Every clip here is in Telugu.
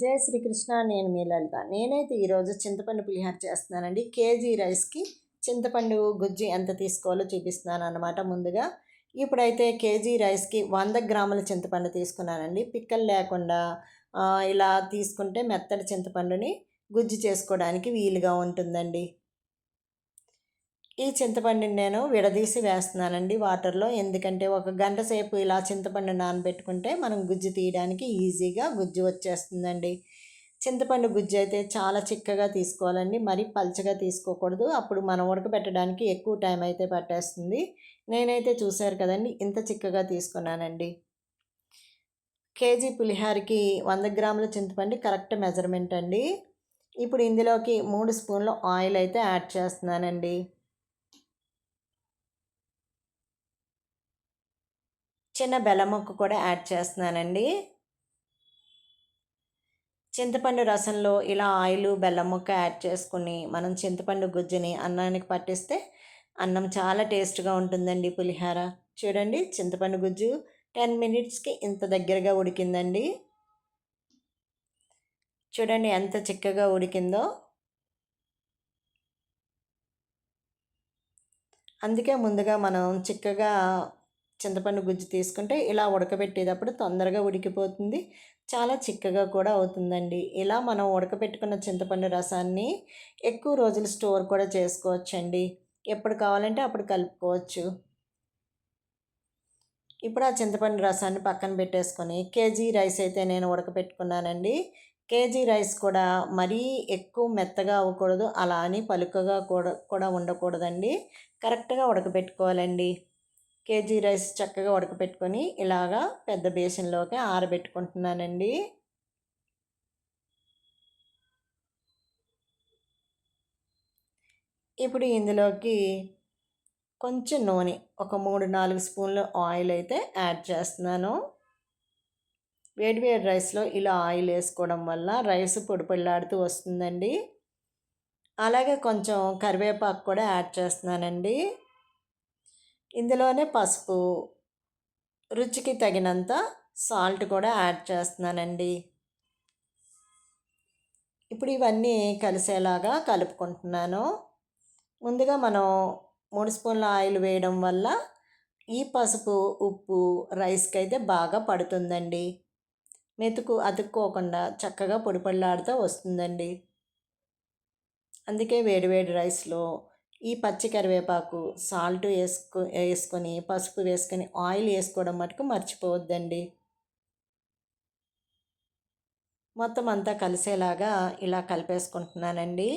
జై శ్రీకృష్ణ నేను మీ లలిత. నేనైతే ఈరోజు చింతపండు పులిహార చేస్తున్నానండి. కేజీ రైస్కి చింతపండు గుజ్జి ఎంత తీసుకోవాలో చూపిస్తున్నాను అనమాట ముందుగా. ఇప్పుడైతే కేజీ రైస్కి వంద గ్రాముల చింతపండు తీసుకున్నానండి. పిక్కలు లేకుండా ఇలా తీసుకుంటే మెత్తటి చింతపండుని గుజ్జి చేసుకోవడానికి వీలుగా ఉంటుందండి. ఈ చింతపండుని నేను విడదీసి వేస్తున్నానండి వాటర్లో. ఎందుకంటే ఒక గంట సేపు ఇలా చింతపండు నానబెట్టుకుంటే మనం గుజ్జు తీయడానికి ఈజీగా గుజ్జు వచ్చేస్తుందండి. చింతపండు గుజ్జు అయితే చాలా చిక్కగా తీసుకోవాలండి. మరీ పల్చగా తీసుకోకూడదు. అప్పుడు మనం ఉడకబెట్టడానికి ఎక్కువ టైం అయితే పట్టేస్తుంది. నేనైతే చూశారు కదండి ఇంత చిక్కగా తీసుకున్నానండి. కేజీ పులిహారకి వంద గ్రాముల చింతపండు కరెక్ట్ మెజర్మెంట్ అండి. ఇప్పుడు ఇందులోకి మూడు స్పూన్లు ఆయిల్ అయితే యాడ్ చేస్తున్నానండి. చిన్న బెల్లం ముక్క కూడా యాడ్ చేస్తున్నానండి. చింతపండు రసంలో ఇలా ఆయిల్ బెల్లం ముక్క యాడ్ చేసుకుని మనం చింతపండు గుజ్జుని అన్నానికి పట్టిస్తే అన్నం చాలా టేస్ట్గా ఉంటుందండి పులిహార. చూడండి చింతపండు గుజ్జు టెన్ మినిట్స్కి ఇంత దగ్గరగా ఉడికిందండి. చూడండి ఎంత చిక్కగా ఉడికిందో. అందుకే ముందుగా మనం చిక్కగా చింతపండు గుజ్జు తీసుకుంటే ఇలా ఉడకబెట్టేటప్పుడు తొందరగా ఉడికిపోతుంది. చాలా చిక్కగా కూడా అవుతుందండి. ఇలా మనం ఉడకబెట్టుకున్న చింతపండు రసాన్ని ఎక్కువ రోజులు స్టోర్ కూడా చేసుకోవచ్చండి. ఎప్పుడు కావాలంటే అప్పుడు కలుపుకోవచ్చు. ఇప్పుడు ఆ చింతపండు రసాన్ని పక్కన పెట్టేసుకొని కేజీ రైస్ అయితే నేను ఉడకబెట్టుకున్నానండి. కేజీ రైస్ కూడా మరీ ఎక్కువ మెత్తగా అవ్వకూడదు. అలా అని పలుకగా కూడా కూడా ఉండకూడదండి. కరెక్ట్గా ఉడకబెట్టుకోవాలండి. కేజీ రైస్ చక్కగా ఉడకపెట్టుకొని ఇలాగా పెద్ద బేసిన్లోకి ఆరబెట్టుకుంటున్నానండి. ఇప్పుడు ఇందులోకి కొంచెం నూనె ఒక మూడు నాలుగు స్పూన్లు ఆయిల్ అయితే యాడ్ చేస్తున్నాను. వేడి వేడి రైస్లో ఇలా ఆయిల్ వేసుకోవడం వల్ల రైస్ పొడిపొడిలాడుతూ వస్తుందండి. అలాగే కొంచెం కరివేపాకు కూడా యాడ్ చేస్తున్నానండి. ఇందులోనే పసుపు రుచికి తగినంత సాల్ట్ కూడా యాడ్ చేస్తున్నానండి. ఇప్పుడు ఇవన్నీ కలిసేలాగా కలుపుకుంటున్నాను. ముందుగా మనం మూడు స్పూన్ల ఆయిల్ వేయడం వల్ల ఈ పసుపు ఉప్పు రైస్కి అయితే బాగా పడుతుందండి. మెతుకు అతుక్కోకుండా చక్కగా పొడిపళ్ళాడుతూ వస్తుందండి. అందుకే వేడివేడి రైస్లో ఈ పచ్చి కరివేపాకు సాల్ట్ వేసుకో వేసుకొని పసుపు వేసుకొని ఆయిల్ వేసుకోవడం మటుకు మర్చిపోవద్దండి. మొత్తం అంతా కలిసేలాగా ఇలా కలిపేసుకుంటున్నానండి.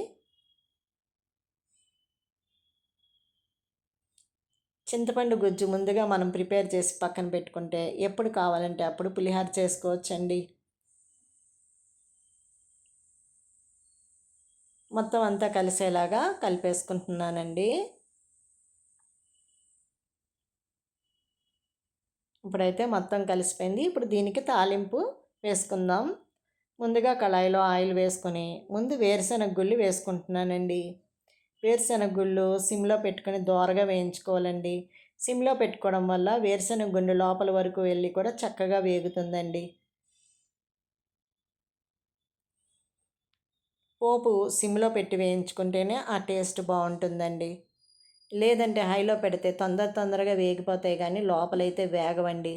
చింతపండు గుజ్జు ముందుగా మనం ప్రిపేర్ చేసి పక్కన పెట్టుకుంటే ఎప్పుడు కావాలంటే అప్పుడు పులిహార చేసుకోవచ్చండి. మొత్తం అంతా కలిసేలాగా కలిపేసుకుంటున్నానండి. ఇప్పుడైతే మొత్తం కలిసిపోయింది. ఇప్పుడు దీనికి తాలింపు వేసుకుందాం. ముందుగా కళాయిలో ఆయిల్ వేసుకొని ముందు వేరుశెనగ గుళ్ళు వేసుకుంటున్నానండి. వేరుశెనగ గుళ్ళు సిమ్లో పెట్టుకొని దోరగా వేయించుకోవాలండి. సిమ్లో పెట్టుకోవడం వల్ల వేరుశెనగ గుండె లోపల వరకు వెళ్ళి కూడా చక్కగా వేగుతుందండి. పోపు సిమ్లో పెట్టి వేయించుకుంటేనే ఆ టేస్ట్ బాగుంటుందండి. లేదంటే హైలో పెడితే తొందర తొందరగా వేగిపోతాయి కానీ లోపలైతే వేగవండి.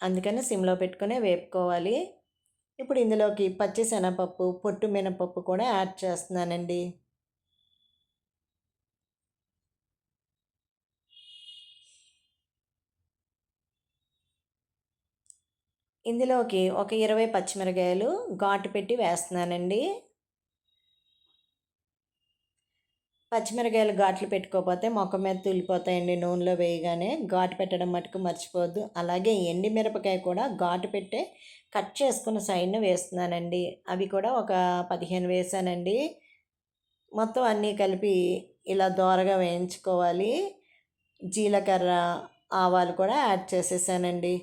అందుకని సిమ్లో పెట్టుకునే వేపుకోవాలి. ఇప్పుడు ఇందులోకి పచ్చి శనగపప్పు పొట్టు మినపప్పు కూడా యాడ్ చేస్తున్నానండి. ఇందులోకి ఒక ఇరవై పచ్చిమిరకాయలు ఘాటు పెట్టి వేస్తున్నానండి. పచ్చిమిరకాయలు ఘాట్లు పెట్టుకోకపోతే మొక్క మీద తులిపోతాయండి నూనెలో వేయగానే. ఘాటు పెట్టడం మటుకు మర్చిపోవద్దు. అలాగే ఎండి మిరపకాయ కూడా ఘాటు పెట్టే కట్ చేసుకున్న సైడ్ను వేస్తున్నానండి. అవి కూడా ఒక పదిహేను వేసానండి. మొత్తం అన్నీ కలిపి ఇలా దోరగా వేయించుకోవాలి. జీలకర్ర ఆవాలు కూడా యాడ్ చేసేసానండి.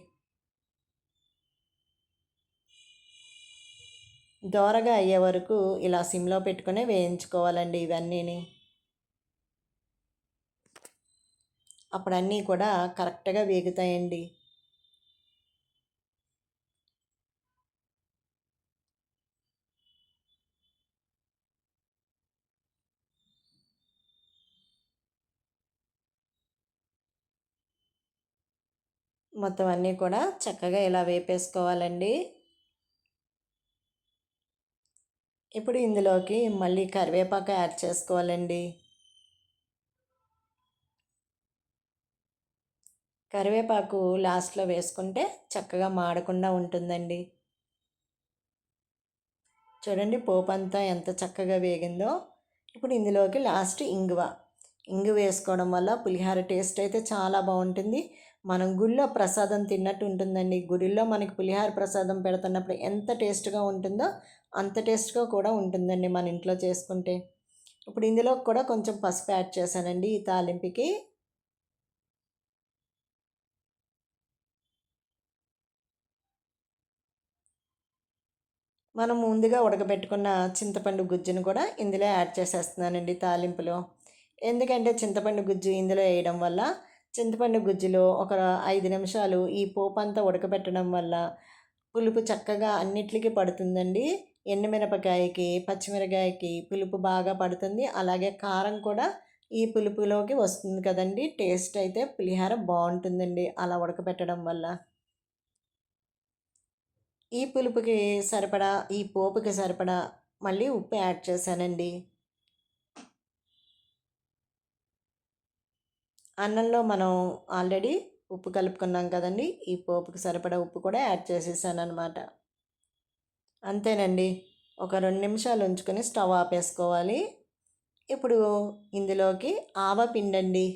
దోరగా అయ్యే వరకు ఇలా సిమ్లో పెట్టుకునే వేయించుకోవాలండి ఇవన్నీని. అప్పుడన్నీ కూడా కరెక్ట్గా వేగుతాయండి. మొత్తం అన్నీ కూడా చక్కగా ఇలా వేపేసుకోవాలండి. ఇప్పుడు ఇందులోకి మళ్ళీ కరివేపాకు యాడ్ చేసుకోవాలండి? కరివేపాకు లాస్ట్లో వేసుకుంటే చక్కగా మాడకుండా ఉంటుందండి. చూడండి పోపు అంతా ఎంత చక్కగా వేగిందో. ఇప్పుడు ఇందులోకి లాస్ట్ ఇంగువ. ఇంగు వేసుకోవడం వల్ల పులిహార టేస్ట్ అయితే చాలా బాగుంటుంది. మనం గుళ్ళో ప్రసాదం తిన్నట్టు ఉంటుందండి గుడిలో మనకి పులిహార ప్రసాదం పెడుతున్నప్పుడు ఎంత టేస్ట్గా ఉంటుందో అంత టేస్ట్గా కూడా ఉంటుందండి మన ఇంట్లో చేసుకుంటే. ఇప్పుడు ఇందులో కూడా కొంచెం పసుపు యాడ్ చేశానండి ఈ తాలింపుకి. మనం ముందుగా ఉడకబెట్టుకున్న చింతపండు గుజ్జును కూడా ఇందులో యాడ్ చేసేస్తున్నానండి తాలింపులో. ఎందుకంటే చింతపండు గుజ్జు ఇందులో వేయడం వల్ల చింతపండు గుజ్జులో ఒక ఐదు నిమిషాలు ఈ పోపు అంతా ఉడకబెట్టడం వల్ల పులుపు చక్కగా అన్నిటికీ పడుతుందండి. ఎండుమిరపకాయకి పచ్చిమిరకాయకి పులుపు బాగా పడుతుంది. అలాగే కారం కూడా ఈ పులుపులోకి వస్తుంది కదండి. టేస్ట్ అయితే పులిహార బాగుంటుందండి అలా ఉడకబెట్టడం వల్ల. ఈ పులుపుకి సరిపడా ఈ పోపుకి సరిపడా మళ్ళీ ఉప్పు యాడ్ చేశానండి. అన్నంలో మనం ఆల్రెడీ ఉప్పు కలుపుకున్నాం కదండి. ఈ పోపుకి సరిపడా ఉప్పు కూడా యాడ్ చేసేసాను అనమాట అంతేనండి. ఒక రెండు నిమిషాలు ఉంచుకొని స్టవ్ ఆపేసుకోవాలి. ఇప్పుడు ఇందులోకి ఆవపిండండి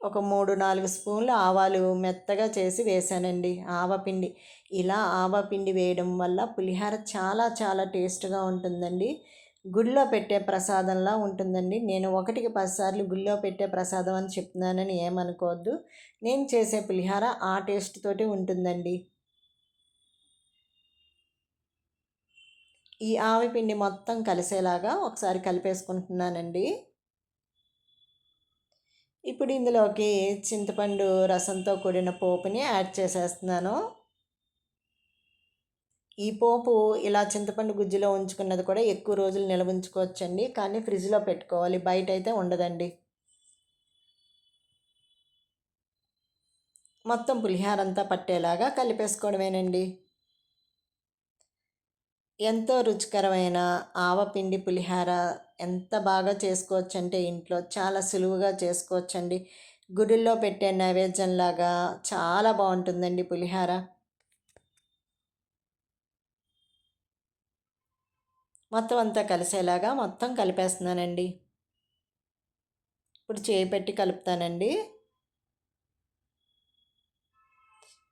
ఒక మూడు నాలుగు స్పూన్లు ఆవాలు మెత్తగా చేసి వేసానండి. ఆవపిండి ఇలా ఆవపిండి వేయడం వల్ల పులిహార చాలా చాలా టేస్ట్గా ఉంటుందండి. గుళ్ళో పెట్టే ప్రసాదంలా ఉంటుందండి. నేను ఒకటికి పదిసార్లు గుళ్ళో పెట్టే ప్రసాదం అని చెప్తున్నానని ఏమనుకోవద్దు. నేను చేసే పులిహార ఆ టేస్ట్ తోటి ఉంటుందండి. ఈ ఆవిపిండి మొత్తం కలిసేలాగా ఒకసారి కలిపేసుకుంటున్నానండి. ఇప్పుడు ఇందులోకి చింతపండు రసంతో కూడిన పోపుని యాడ్ చేసేస్తున్నాను. ఈ పోపు ఇలా చింతపండు గుజ్జులో ఉంచుకున్నది కూడా ఎక్కువ రోజులు నిల్వ ఉంచుకోవచ్చండి. కానీ ఫ్రిడ్జ్లో పెట్టుకోవాలి. బయట అయితే ఉండదండి. మొత్తం పులిహార అంతా పట్టేలాగా కలిపేసుకోవడమేనండి. ఎంతో రుచికరమైన ఆవపిండి పులిహార ఎంత బాగా చేసుకోవచ్చు అంటే ఇంట్లో చాలా సులువుగా చేసుకోవచ్చండి. గుడిల్లో పెట్టే నైవేద్యంలాగా చాలా బాగుంటుందండి పులిహార. మొత్తం అంతా కలిసేలాగా మొత్తం కలిపేస్తున్నానండి. ఇప్పుడు చేయి పెట్టి కలుపుతానండి.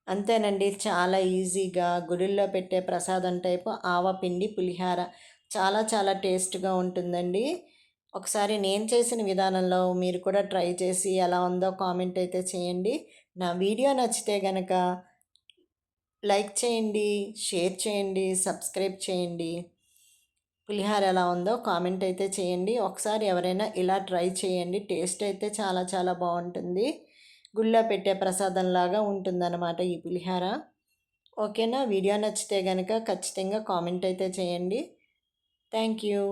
అంతేనండి చాలా ఈజీగా గుడిల్లో పెట్టే ప్రసాదం టైపు ఆవపిండి పులిహార చాలా చాలా టేస్ట్గా ఉంటుందండి. ఒకసారి నేను చేసిన విధానంలో మీరు కూడా ట్రై చేసి ఎలా ఉందో కామెంట్ అయితే చేయండి. నా వీడియో నచ్చితే కనుక లైక్ చేయండి షేర్ చేయండి సబ్స్క్రైబ్ చేయండి. పులిహార ఎలా ఉందో కామెంట్ అయితే చేయండి. ఒకసారి ఎవరైనా ఇలా ట్రై చేయండి. టేస్ట్ అయితే చాలా చాలా బాగుంటుంది. గుళ్ళో పెట్టే ప్రసాదంలాగా ఉంటుందన్నమాట ఈ పులిహార. ఓకేనా? వీడియో నచ్చితే కనుక ఖచ్చితంగా కామెంట్ అయితే చేయండి. Thank you.